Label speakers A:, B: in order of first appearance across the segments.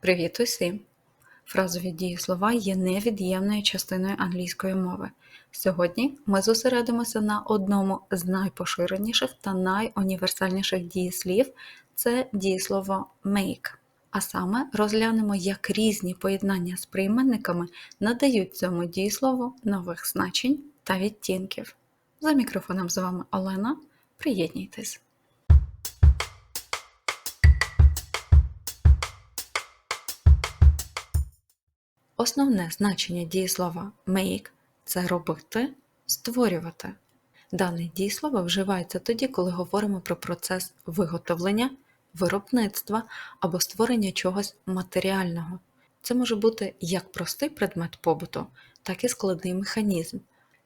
A: Привіт усім! Фразові дієслова є невід'ємною частиною англійської мови. Сьогодні ми зосередимося на одному з найпоширеніших та найуніверсальніших дієслів це дієслово make. А саме розглянемо, як різні поєднання з прийменниками надають цьому дієслову нових значень та відтінків. За мікрофоном з вами Олена. Приєднуйтесь! Основне значення дієслова make це робити, створювати. Дане дієслово вживається тоді, коли говоримо про процес виготовлення, виробництва або створення чогось матеріального. Це може бути як простий предмет побуту, так і складний механізм.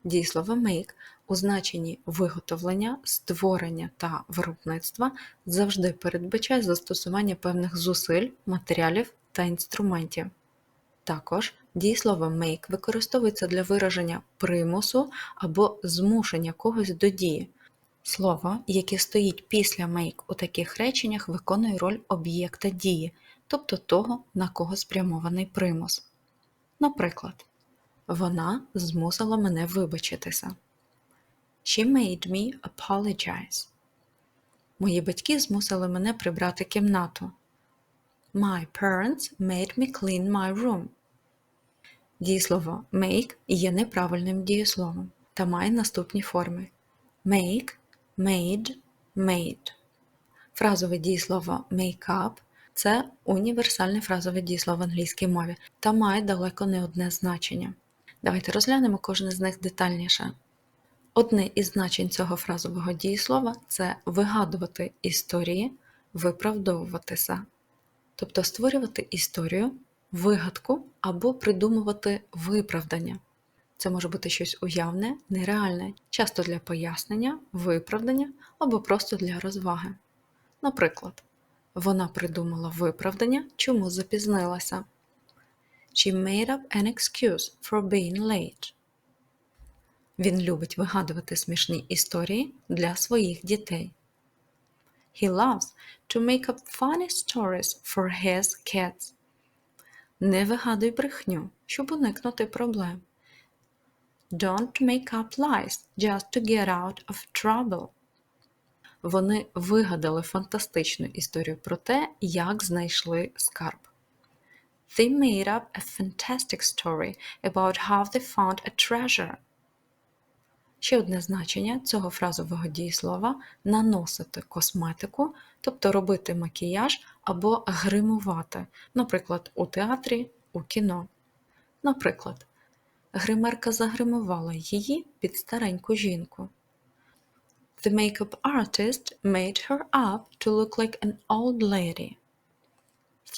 A: Дієслово make у значенні виготовлення, створення та виробництва завжди передбачає застосування певних зусиль, матеріалів та інструментів. Також дієслово make використовується для вираження примусу або змушення когось до дії. Слово, яке стоїть після make у таких реченнях, виконує роль об'єкта дії, тобто того, на кого спрямований примус. Наприклад, вона змусила мене вибачитися. She made me apologize. Мої батьки змусили мене прибрати кімнату. My parents made me clean my room. Дієслово make є неправильним дієсловом та має наступні форми: make, made, made. Фразове дієслово make up це універсальне фразове дієслово в англійській мові та має далеко не одне значення. Давайте розглянемо кожне з них детальніше. Одне із значень цього фразового дієслова це вигадувати історії, виправдовуватися тобто створювати історію, вигадку або придумувати виправдання. Це може бути щось уявне, нереальне, часто для пояснення, виправдання або просто для розваги. Наприклад, вона придумала виправдання, чому запізнилася. She made up an excuse for being late. Він любить вигадувати смішні історії для своїх дітей. He loves to make up funny stories for his kids. Не вигадуй брехню, щоб уникнути проблем. Don't make up lies just to get out of trouble. Вони вигадали фантастичну історію про те, як знайшли скарб. They made up a fantastic story about how they found a treasure. Ще одне значення цього фразового дієслова наносити косметику, тобто робити макіяж або гримувати, наприклад, у театрі, у кіно. Наприклад, гримерка загримувала її під стареньку жінку. The makeup artist made her up to look like an old lady.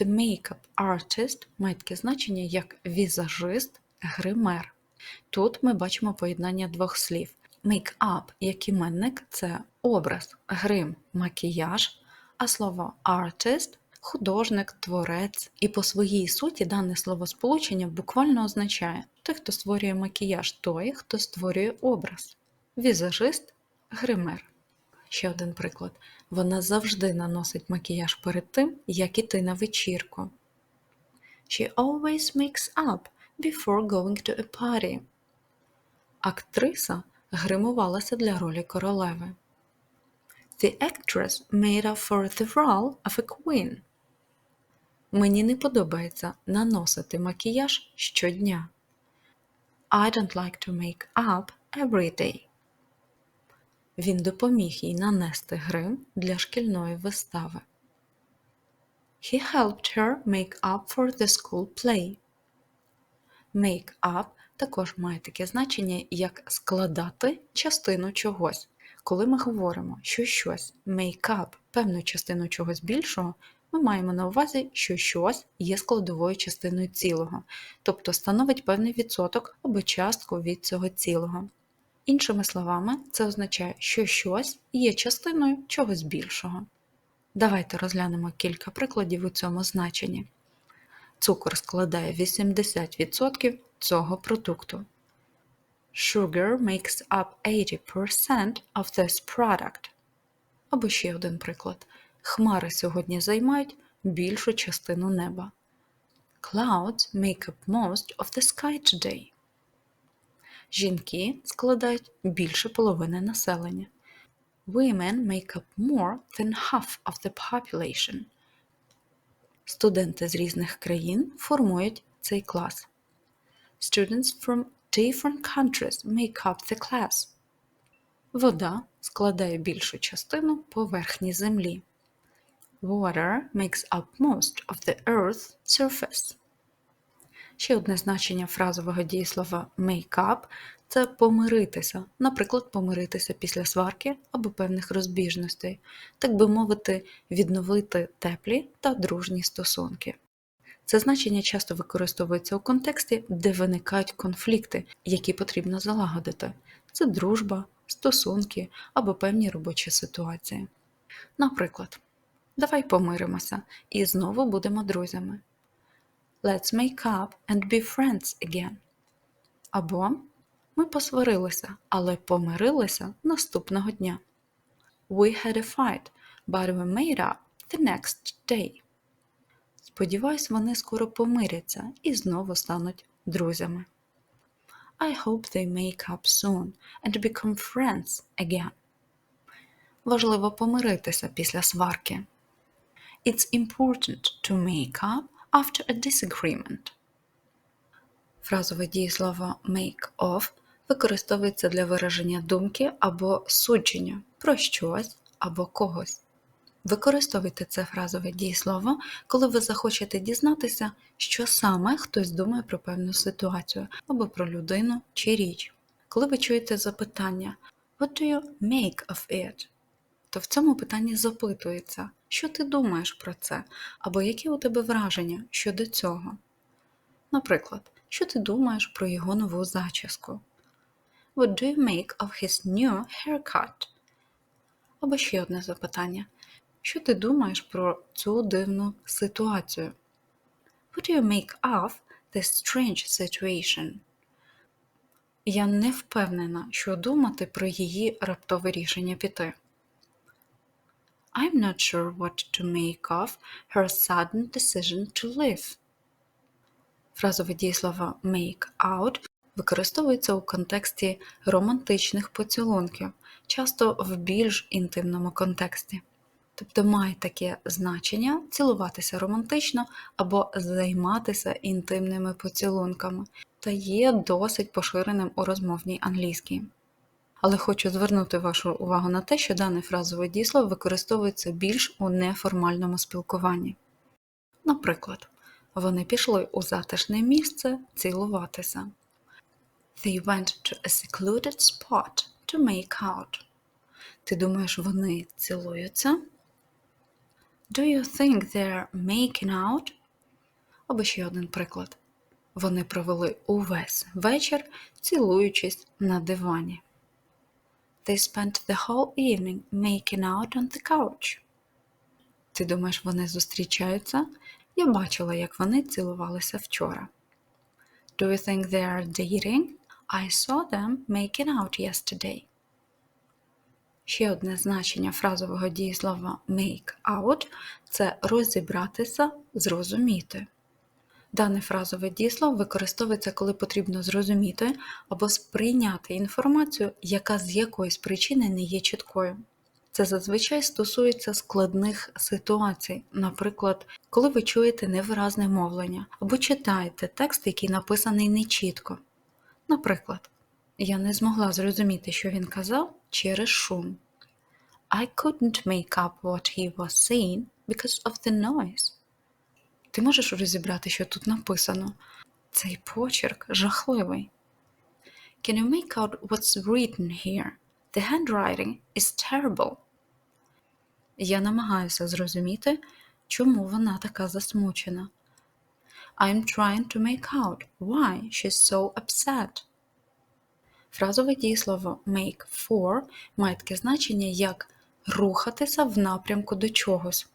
A: The makeup artist має таке значення як візажист, гример. Тут ми бачимо поєднання двох слів. Make-up як іменник це образ, грим, макіяж, а слово artist художник, творець. І по своїй суті дане словосполучення буквально означає той, хто створює макіяж, той, хто створює образ. Візажист гример. Ще один приклад. Вона завжди наносить макіяж перед тим, як іти на вечірку. She always makes up before going to a party. Актриса гримувалася для ролі королеви. The actress made up for the role of a queen. Мені не подобається наносити макіяж щодня. I don't like to make up every day. Він допоміг їй нанести грим для шкільної вистави. He helped her make up for the school play. Make up також має таке значення, як складати частину чогось. Коли ми говоримо, що щось make up певну частину чогось більшого, ми маємо на увазі, що щось є складовою частиною цілого, тобто становить певний відсоток або частку від цього цілого. Іншими словами, це означає, що щось є частиною чогось більшого. Давайте розглянемо кілька прикладів у цьому значенні. Цукор складає 80% цього продукту. Sugar makes up 80% of this product. Або ще один приклад. Хмари сьогодні займають більшу частину неба. Clouds make up most of the sky today. Жінки складають більше половини населення. Women make up more than half of the population. Студенти з різних країн формують цей клас. Students from different countries make up the class. Вода складає більшу частину поверхні землі. Water makes up most of the earth's surface. Ще одне значення фразового дієслова make up – це помиритися, наприклад, помиритися після сварки або певних розбіжностей, так би мовити, відновити теплі та дружні стосунки. Це значення часто використовується у контексті, де виникають конфлікти, які потрібно залагодити. Це дружба, стосунки або певні робочі ситуації. Наприклад, давай помиримося і знову будемо друзями. Let's make up and be friends again. Або ми посварилися, але помирилися наступного дня. We had a fight, but we made up the next day. Сподіваюсь, вони скоро помиряться і знову стануть друзями. I hope they make up soon and become friends again. Важливо помиритися після сварки. It's important to make up after a disagreement. Фразове дієслово make of використовується для вираження думки або судження про щось або когось. Використовуйте це фразове дієслово, коли ви захочете дізнатися, що саме хтось думає про певну ситуацію або про людину чи річ. Коли ви чуєте запитання What do you make of it? То в цьому питанні запитується, що ти думаєш про це, або які у тебе враження щодо цього. Наприклад, що ти думаєш про його нову зачіску? What do you make of his new haircut? Або ще одне запитання. Що ти думаєш про цю дивну ситуацію? What do you make of this strange situation? Я не впевнена, що думати про її раптове рішення піти. I'm not sure what to make of her sudden decision to live. Фразове дієслово make out використовується у контексті романтичних поцілунків, часто в більш інтимному контексті. Тобто має таке значення цілуватися романтично або займатися інтимними поцілунками, та є досить поширеним у розмовній англійській. Але хочу звернути вашу увагу на те, що дане фразове дієслово використовується більш у неформальному спілкуванні. Наприклад, вони пішли у затишне місце цілуватися. They went to a secluded spot to make out. Ти думаєш, вони цілуються? Do you think they're making out? Або ще один приклад. Вони провели увесь вечір, цілуючись на дивані. They spent the whole evening making out on the couch. Ти думаєш, вони зустрічаються? Я бачила, як вони цілувалися вчора. Do you think they are dating? I saw them making out yesterday. Ще одне значення фразового дієслова make out це розібратися, зрозуміти. Дане фразове дієслово використовується, коли потрібно зрозуміти або сприйняти інформацію, яка з якоїсь причини не є чіткою. Це зазвичай стосується складних ситуацій, наприклад, коли ви чуєте невиразне мовлення або читаєте текст, який написаний нечітко. Наприклад, я не змогла зрозуміти, що він казав через шум. I couldn't make up what he was saying because of the noise. Ти можеш розібрати, що тут написано? Цей почерк жахливий. Can you make out what's written here? The handwriting is terrible. Я намагаюся зрозуміти, чому вона така засмучена. I'm trying to make out why she's so upset. Фразове дієслово make for має таке значення як рухатися в напрямку до чогось.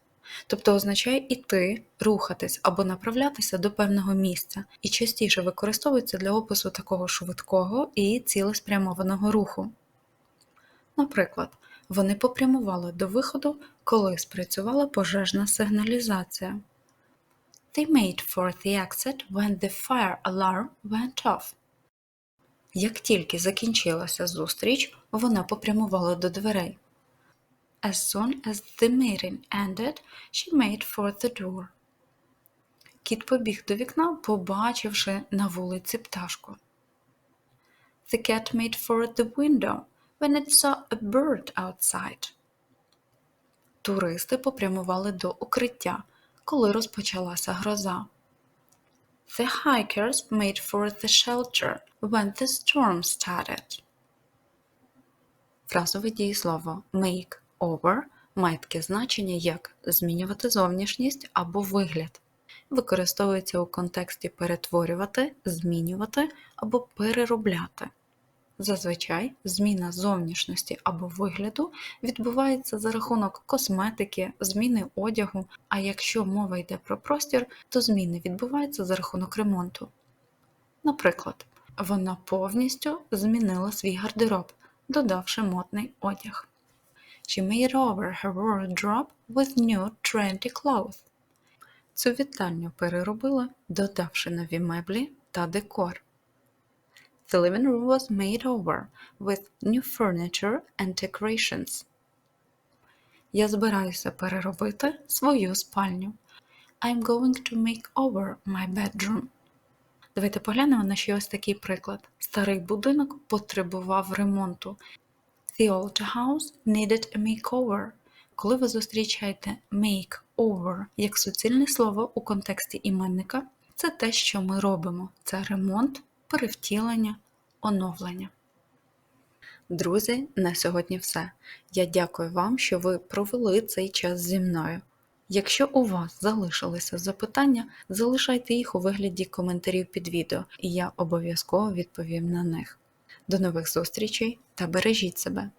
A: Тобто означає іти, рухатись або направлятися до певного місця і частіше використовується для опису такого швидкого і цілеспрямованого руху. Наприклад, вони попрямували до виходу, коли спрацювала пожежна сигналізація. They made for the exit when the fire alarm went off. Як тільки закінчилася зустріч, вона попрямувала до дверей. As soon as the meeting ended, she made for the door. Кіт побіг до вікна, побачивши на вулиці пташку. The cat made for the window when it saw a bird outside. Туристи попрямували до укриття, коли розпочалася гроза. The hikers made for the shelter when the storm started. Фразове дієслово make over має таке значення як змінювати зовнішність або вигляд. Використовується у контексті перетворювати, змінювати або переробляти. Зазвичай зміна зовнішності або вигляду відбувається за рахунок косметики, зміни одягу, а якщо мова йде про простір, то зміни відбуваються за рахунок ремонту. Наприклад, вона повністю змінила свій гардероб, додавши модний одяг. She made over her wardrobe with new trendy clothes. Цю вітальню переробила, додавши нові меблі та декор. The living room was made over with new furniture and decorations. Я збираюся переробити свою спальню. I'm going to make over my bedroom. Давайте поглянемо на ще ось такий приклад. Старий будинок потребував ремонту. The old house needed a makeover. Коли ви зустрічаєте make over як суцільне слово у контексті іменника, це те, що ми робимо. Це ремонт, перевтілення, оновлення. Друзі, на сьогодні все. Я дякую вам, що ви провели цей час зі мною. Якщо у вас залишилися запитання, залишайте їх у вигляді коментарів під відео, і я обов'язково відповім на них. До нових зустрічей та бережіть себе!